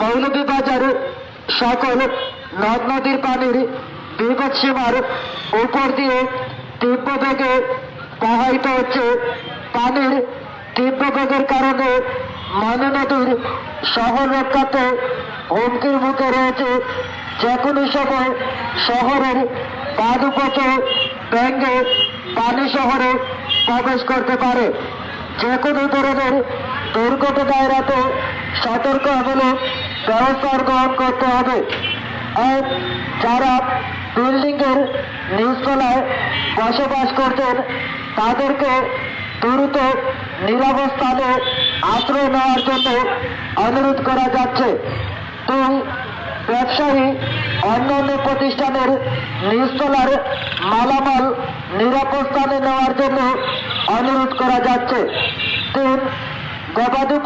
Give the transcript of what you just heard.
মৌলভীবাজার, সকল নদ নদীর পানির বিপদ সীমার উপর দিয়ে তীব্র বেগে প্রবাহিত হচ্ছে। পানির তীব্র বেগের কারণে মনু নদীর শহর রক্ষাতে হুমকির মুখে রয়েছে। যে কোনো সময় শহরের বাদুপথে ব্যাঙ্গে পানি শহরে প্রবেশ করতে পারে। যে কোনো ধরনের দুর্ঘটনা এড়াতে সতর্কমূলক ব্যবস্থা গ্রহণ করতে হবে। আর যারা বিল্ডিংয়ের নিচতলায় বসবাস করছেন, তাদেরকে দ্রুত নিরাপদ স্থানে আশ্রয় নেওয়ার জন্য অনুরোধ করা যাচ্ছে। দুই ব্যবসায়ী অন্যান্য প্রতিষ্ঠানের নিচতলার মালামাল নিরাপদ স্থানে নেওয়ার জন্য অনুরোধ করা যাচ্ছে। তিন গবাদি